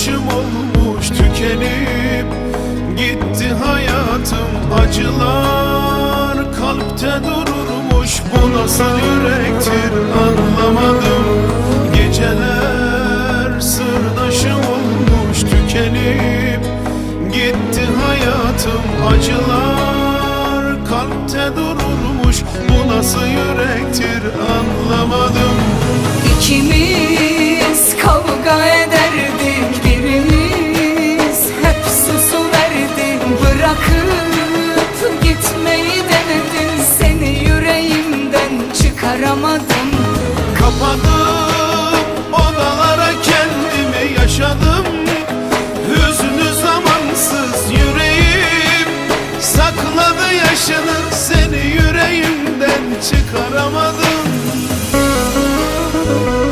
başım olmuş tükenip Gitti hayatım. Acılar kalpte dururmuş Bu nasıl yürektir anlamadım. Geceler sırdaşım olmuş tükenip Gitti hayatım. Acılar kalpte dururmuş Bu nasıl yürektir anlamadım. İkimiz çıkaramadım Kapadım odalara kendimi yaşadım. Hüznü zamansız yüreğim. Sakladı yaşını seni yüreğimden çıkaramadım.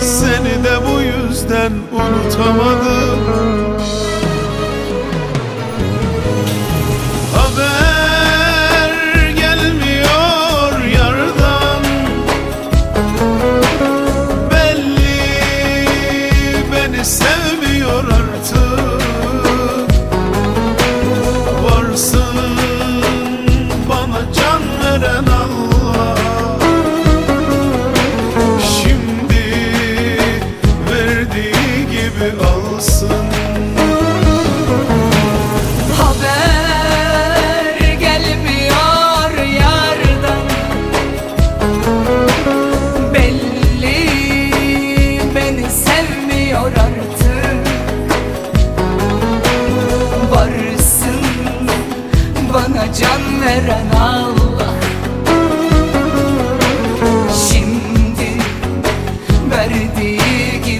Seni de bu yüzden unutamadım. Haber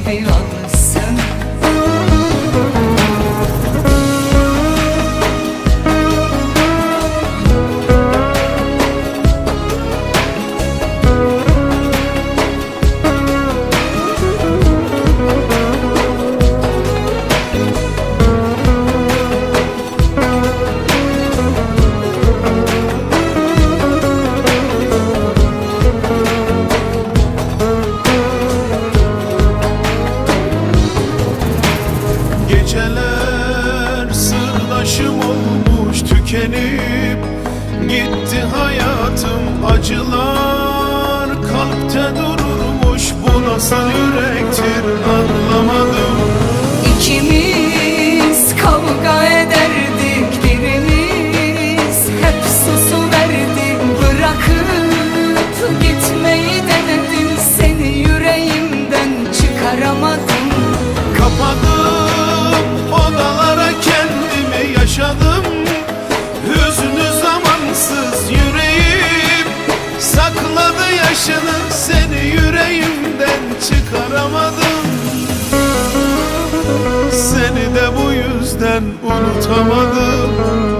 流浪 Gitti hayatım acılar kalpte dururmuş Bu nasıl yürektir anlamadım Sakladı yaşını seni yüreğimden çıkaramadım. Seni de bu yüzden unutamadım